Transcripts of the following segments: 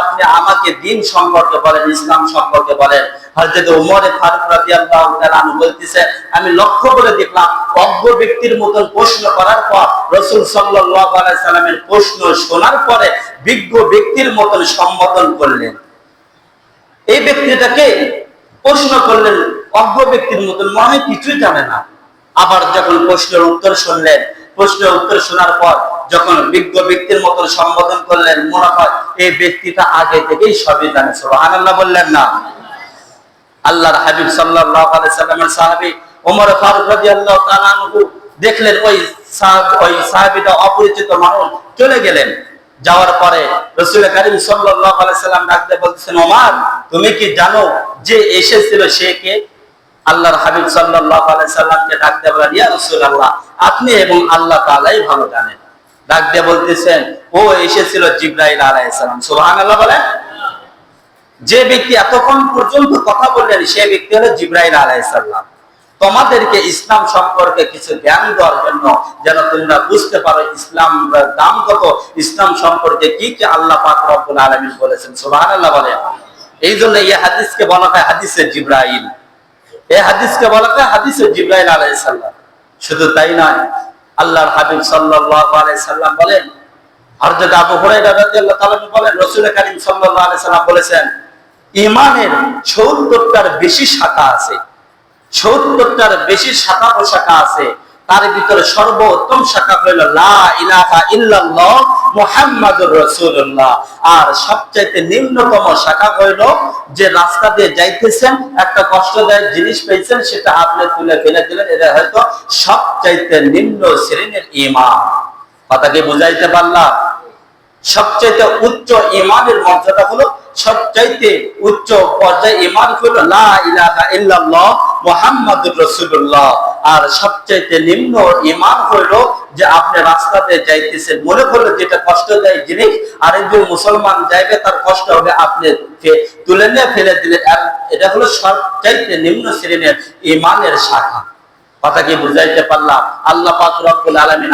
আপনি আমাকে দিন সম্পর্কে বলেন, ইসলাম সম্পর্কে বলেন। বলতেছে, আমি লক্ষ্য করে দেখলাম, অজ্ঞ ব্যক্তির মতন প্রশ্ন করার পর রাসূল সাল্লাল্লাহু আলাইহি সাল্লামের প্রশ্ন শোনার পরে বিজ্ঞ ব্যক্তির মতন সম্বোধন করলেন। এই ব্যক্তিটাকে প্রশ্ন করলেন, অজ্ঞ ব্যক্তির মতন মনে কিছুই জানে না। আবার যখন প্রশ্নের উত্তর শুনলেন, প্রশ্নের উত্তর শোনার পর যখন বিজ্ঞ ব্যক্তির মতন সম্বোধন করলেন, মনে হয় এই ব্যক্তিটা আগে থেকেই সবই জানে। সুবহানাল্লাহ বললেন না। আল্লাহর হাবিব সাল্লামের সাহাবী ওমর ফারুক তাআলা আনহু দেখলেন ওই সাহাবীটা অপরিচিত মানুষ চলে গেলেন। যাওয়ার পরে রসুল করিম সাল্লাম ডাকতে বলতেছেন, ওমর, তুমি কি জানো যে এসেছিল সে কে? আল্লাহর হাবিব আলাইহি সাল্লামকে ডাকতে বলেন, ইয়া রাসূলুল্লাহ, আপনি এবং আল্লাহ তাআলাই ভালো জানেন। ডাক বলতেছেন, ও এসেছিল জিব্রাইল আলাইহিস সালাম। সুবহানাল্লাহ বলেন। যে ব্যক্তি এতক্ষণ পর্যন্ত কথা বললেন, সে ব্যক্তি হলো জিব্রাইল আলাইসাল্লাম তোমাদেরকে ইসলাম সম্পর্কে কিছু জ্ঞান দেওয়ার জন্য যেন তোমরা বুঝতে পারো ইসলাম, দাম কত? ইসলাম সম্পর্কে কি কি আল্লাহ পাক রব্বুল আলামিন বলেছেন? সুবহানাল্লাহ বলে। এই জন্য এই হাদিসকে বলা হয় হাদিসে জিব্রাইল। এই হাদিসকে বলা হয় হাদিসে জিব্রাইল আলাইহিস সালাম। শুধু তাই নয়, আল্লাহর হাবিব সাল্লাল্লাহু আলাইহি সাল্লাম বলেন হযরত আবু হুরায়রা রাদিয়াল্লাহু তাআলা বলেন, রাসূল কারীম সাল্লাল্লাহু আলাইহি সাল্লাম বলেছেন ইমানের ৭৪টার বেশি শাখা আছে। ৭৪টার বেশি শাখা প্রশাখা আছে, তার ভিতরে সর্বোত্তম শাখা হইল মুহাম্মাদুর রাসূলুল্লাহ। আর সবচাইতে নিম্নতম শাখা হইল যে রাস্তা দিয়ে যাইতেছেন, একটা কষ্টদায়ক জিনিস পেয়েছেন, সেটা আপনি তুলে ফেলে দিলেন, এটা হয়তো সবচাইতে নিম্ন শ্রেণির ঈমান কথা কি বুঝাইতে পারলাম? সবচাইতে উচ্চ ইমানের মর্যাদা হলো, সবচাইতে উচ্চ পর্যায়ে ইমান হলো লা ইলাহা ইল্লাল্লাহ রাসূলুল্লাহ। আর সবচাইতে নিম্ন ইমান হলো যে আপনি রাস্তাতে যাইতেছেন, মনে যেটা জিনিস মুসলমান যাইবে, তার কষ্ট হবে আপনি তুলে নিয়ে ফেলে এটা হলো সবচাইতে নিম্ন শ্রেণির ইমানের শাখা। বুঝাইতে পারলাম? আল্লাহ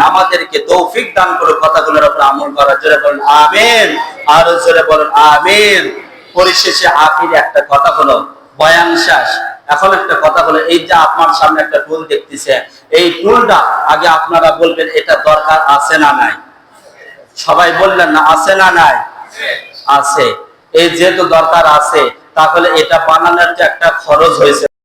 আমাদেরকে তৌফিক দান করে কথাগুলোর উপর আমল করার জন্য বলেন, আমিন। আর জোরে বলেন, আমিন। পরিশেষে আখির একটা কথা হলো, বয়ান শেষ। এখন একটা কথা বলে, এই যে আপনার সামনে একটা টুল দেখতেছে, এই টুলটা আগে আপনারা বলবেন, এটা দরকার আছে না নাই? সবাই বললেন, না, আছে না নাই? আছে। এই যেহেতু দরকার আছে, তাহলে এটা বানানোর যে একটা খরচ হয়েছে।